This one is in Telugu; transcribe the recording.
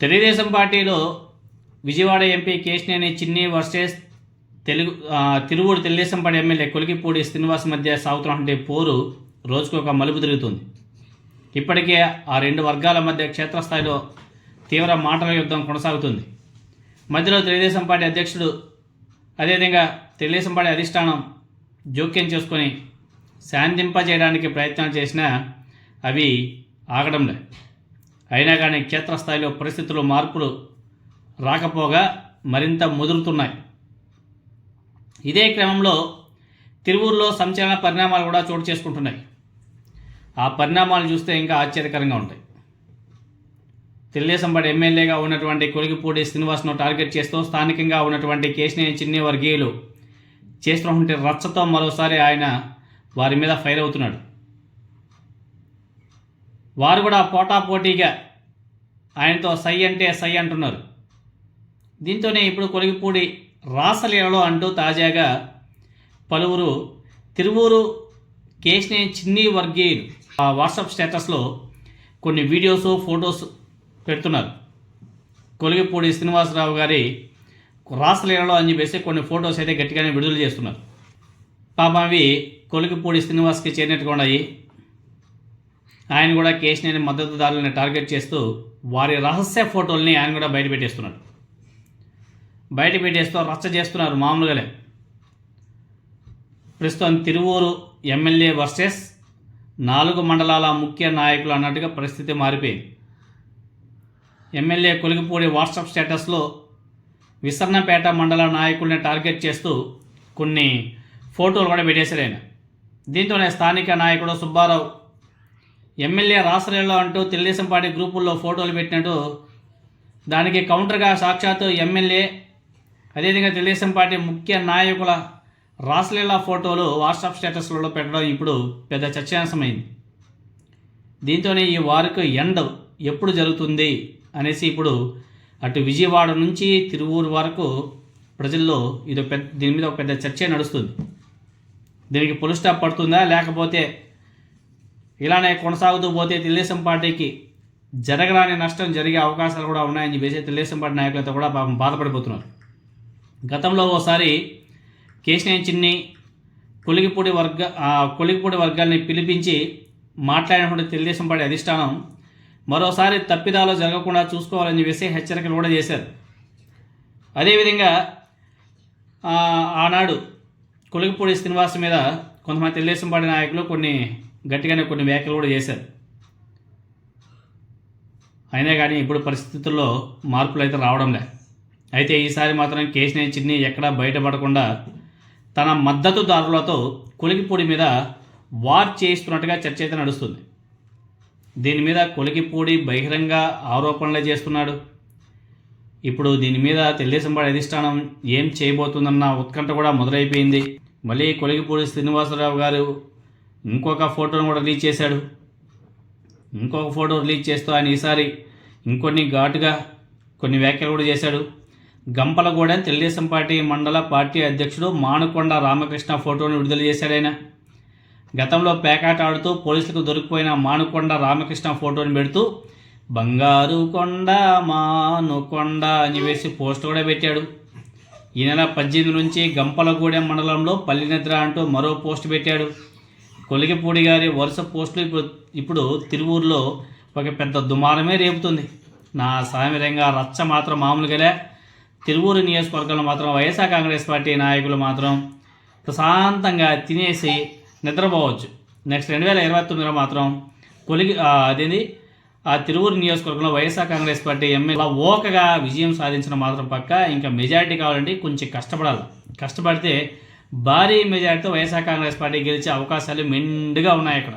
తెలుగుదేశం పార్టీలో Vijayawada MP Kesineni Chinni versus Telugu Tiruvuru Telugu Desam party MLA Kolikapudi Srinivas మధ్య సాగుతున్నటువంటి పోరు రోజుకు ఒక మలుపు తిరుగుతుంది. ఇప్పటికే ఆ రెండు వర్గాల మధ్య క్షేత్రస్థాయిలో తీవ్ర మాటల యుద్ధం కొనసాగుతుంది. మధ్యలో తెలుగుదేశం పార్టీ అధ్యక్షుడు అదేవిధంగా తెలుగుదేశం పార్టీ అధిష్టానం జోక్యం చేసుకొని శాంతింపజేయడానికి ప్రయత్నాలు చేసినా అవి ఆగడం లేదు అయినా కానీ క్షేత్రస్థాయిలో పరిస్థితులు మార్పులు రాకపోగా మరింత ముదురుతున్నాయి. ఇదే క్రమంలో తిరువూరులో సంచలన పరిణామాలు కూడా చోటు చేసుకుంటున్నాయి. ఆ పరిణామాలు చూస్తే ఇంకా ఆశ్చర్యకరంగా ఉంటాయి. తెలుగుదేశం పార్టీ ఎమ్మెల్యేగా ఉన్నటువంటి కొలిగిపూడి శ్రీనివాస్ను టార్గెట్ చేస్తూ స్థానికంగా ఉన్నటువంటి కేశినేని చిన్ని వర్గీయులు చేస్తున్నటువంటి రచ్చతో మరోసారి ఆయన వారి మీద ఫైర్ అవుతున్నాడు. వారు కూడా పోటాపోటీగా ఆయనతో సై అంటే సై అంటున్నారు. దీంతోనే ఇప్పుడు కొలిగిపూడి రాసలీలలో అంటూ తాజాగా పలువురు తిరువూరు కేశినేని చిన్ని వర్గీయులు ఆ వాట్సాప్ స్టేటస్లో కొన్ని వీడియోస్ ఫొటోస్ పెడుతున్నారు. కొలిగిపూడి శ్రీనివాసరావు గారి రాసలీలలో అని చెప్పేసి కొన్ని ఫొటోస్ అయితే గట్టిగానే విడుదల చేస్తున్నారు. పాపం అవి కొలిగిపూడి శ్రీనివాస్కి చేరినట్టుగా ఉన్నాయి. ఆయన కూడా కేశినేని మద్దతుదారులను టార్గెట్ చేస్తూ వారి రహస్య ఫోటోల్ని ఆయన కూడా బయట పెట్టేస్తున్నారు. బయట పెట్టేస్తూ రచ్చ చేస్తున్నారు మామూలుగానే. ప్రస్తుతం తిరువూరు ఎమ్మెల్యే వర్సెస్ నాలుగు మండలాల ముఖ్య నాయకులు అన్నట్టుగా పరిస్థితి మారిపోయింది. ఎమ్మెల్యే కొలిగిపూడి వాట్సాప్ స్టేటస్లో విసర్ణపేట మండల నాయకుల్ని టార్గెట్ చేస్తూ కొన్ని ఫోటోలు కూడా పెట్టేశారు ఆయన. దీంతోనే స్థానిక నాయకుడు సుబ్బారావు ఎమ్మెల్యే రాసరేలో అంటూ తెలుగుదేశం పార్టీ గ్రూపుల్లో ఫోటోలు పెట్టినట్టు దానికి కౌంటర్గా సాక్షాత్తు ఎమ్మెల్యే అదేవిధంగా తెలుగుదేశం పార్టీ ముఖ్య నాయకుల రాసలీలా ఫోటోలు వాట్సాప్ స్టేటస్లలో పెట్టడం ఇప్పుడు పెద్ద చర్చాంశమైంది దీంతోనే ఈ వారికి ఎండ్ ఎప్పుడు జరుగుతుంది అనేసి ఇప్పుడు అటు విజయవాడ నుంచి తిరువూరు వరకు ప్రజల్లో ఇది పెద్ద దీని మీద ఒక పెద్ద చర్చ నడుస్తుంది. దీనికి పులి స్టాప్ పడుతుందా? లేకపోతే ఇలానే కొనసాగుతూ పోతే తెలుగుదేశం పార్టీకి జరగరాని నష్టం జరిగే అవకాశాలు కూడా ఉన్నాయని చెప్పేసి తెలుగుదేశం పార్టీ నాయకులతో కూడా పాపం బాధపడిపోతున్నారు. గతంలో ఓసారి కేశినేని చిన్ని కొలిగిపూడి వర్గ కొలిగిపూడి వర్గాల్ని పిలిపించి మాట్లాడినటువంటి తెలుగుదేశం పార్టీ అధిష్టానం మరోసారి తప్పిదాలు జరగకుండా చూసుకోవాలని చెప్పేసి హెచ్చరికలు కూడా చేశారు. అదేవిధంగా ఆనాడు కొలిగిపూడి శ్రీనివాస్ మీద కొంతమంది తెలుగుదేశం పార్టీ నాయకులు కొన్ని గట్టిగానే కొన్ని వ్యాఖ్యలు కూడా చేశారు. అయినా కానీ ఇప్పుడు పరిస్థితుల్లో మార్పులు అయితే రావడంలే అయితే ఈసారి మాత్రం కేశినేని చిన్ని ఎక్కడా బయటపడకుండా తన మద్దతుదారులతో కొలికిపూడి మీద వార్ చేయిస్తున్నట్టుగా చర్చ అయితే నడుస్తుంది. దీని మీద కొలికిపూడి బహిరంగ ఆరోపణలు చేస్తున్నాడు. ఇప్పుడు దీని మీద తెలుగుదేశం పార్టీ అధిష్టానం ఏం చేయబోతుందన్న ఉత్కంఠ కూడా మొదలైపోయింది. మళ్ళీ కొలిగిపూడి శ్రీనివాసరావు గారు ఇంకొక ఫోటోను కూడా రిలీజ్ చేశాడు. ఇంకొక ఫోటో రిలీజ్ చేస్తూ ఆయన ఈసారి ఇంకొన్ని ఘాటుగా కొన్ని వ్యాఖ్యలు కూడా చేశాడు. గంపలగూడెం తెలుగుదేశం పార్టీ మండల పార్టీ అధ్యక్షుడు మానుకొండ రామకృష్ణ ఫోటోను విడుదల చేశాడు ఆయన. గతంలో పేకాట ఆడుతూ పోలీసులకు దొరికిపోయిన మానుకొండ రామకృష్ణ ఫోటోని పెడుతూ బంగారు కొండ మానుకొండ అని వేసి పోస్ట్ కూడా పెట్టాడు. ఈ నెల పద్దెనిమిది నుంచి గంపలగూడెం మండలంలో పల్లినిద్ర అంటూ మరో పోస్ట్ పెట్టాడు. కొలిగిపూడి గారి వరుస పోస్టులు ఇప్పుడు ఇప్పుడు తిరువూరులో ఒక పెద్ద దుమారమే రేపుతుంది. నా సామిరంగా రచ్చ మాత్రం మామూలుగానే తిరువూరు నియోజకవర్గంలో మాత్రం వైఎస్ఆర్ కాంగ్రెస్ పార్టీ నాయకులు మాత్రం ప్రశాంతంగా తినేసి నిద్రపోవచ్చు. నెక్స్ట్ రెండు వేల ఇరవై తొమ్మిదిలో మాత్రం కొలిగి ఆ, అదేంది? ఆ తిరువూరు నియోజకవర్గంలో వైఎస్ఆర్ కాంగ్రెస్ పార్టీ ఎమ్మెల్యే ఓకగా విజయం సాధించిన మాత్రం పక్క. ఇంకా మెజారిటీ కావాలంటే కొంచెం కష్టపడాలి. కష్టపడితే భారీ మెజార్టీతో వైఎస్ఆర్ కాంగ్రెస్ పార్టీ గెలిచే అవకాశాలు మెండుగా ఉన్నాయి అక్కడ.